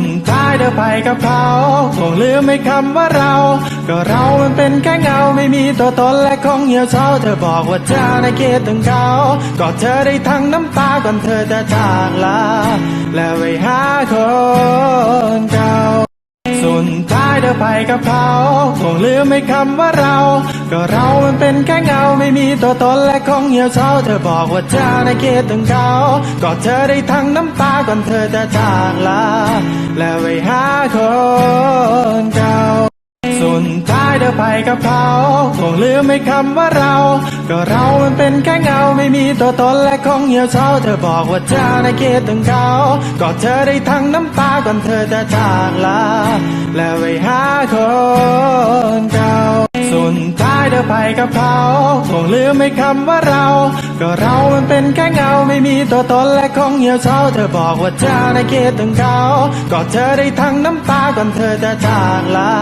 ดท้ายเธอไปกับเขาคงลืมไม่คำว่าเรา ก็เรามันเป็นแค่เงาไม่มีตัวตนและคงเหี่ยวเฉาเธอบอกว่าเธอได้คิดถึงเขาก็เธอได้ทั้งน้ำตาก่อนเธอจะจากลาแล้วไปหาคนเก่าสุดท้ายเธอไปกับเขาคงลืมไม่คำว่าเรา ก็เรามันเป็นแค่เงาไม่ มีตัวตนและคงเหี่ยวเฉาเธอบอกว่าเธอได้คิดถึงเขาก็เธอได้ทั้งน้ำตาก่อนเธอจะจากลา แล้วไปหาคนเก่าสุดท้ายเธอไปกับเขาคงลืมไม่คำว่าเรา ก็เรามันเป็นแค่เงาไม่มีตัวตนและคงเหี่ยวเฉาเธอบอกว่าเธอได้คิดถึงเขาก็เธอได้ทั้งน้ำตาก่อนเธอจะจากลา แล้วไปหาคน เธอไปกับเขาคงลืมไม่คำว่าเรา ก็เรามันเป็นแค่เงาไม่มีตัวตนและคงเหี่ยวเฉาเธอบอกว่าเธอได้คิดถึงเขา ก็เธอได้ทั้งน้ำตาก่อนเธอจะจากลา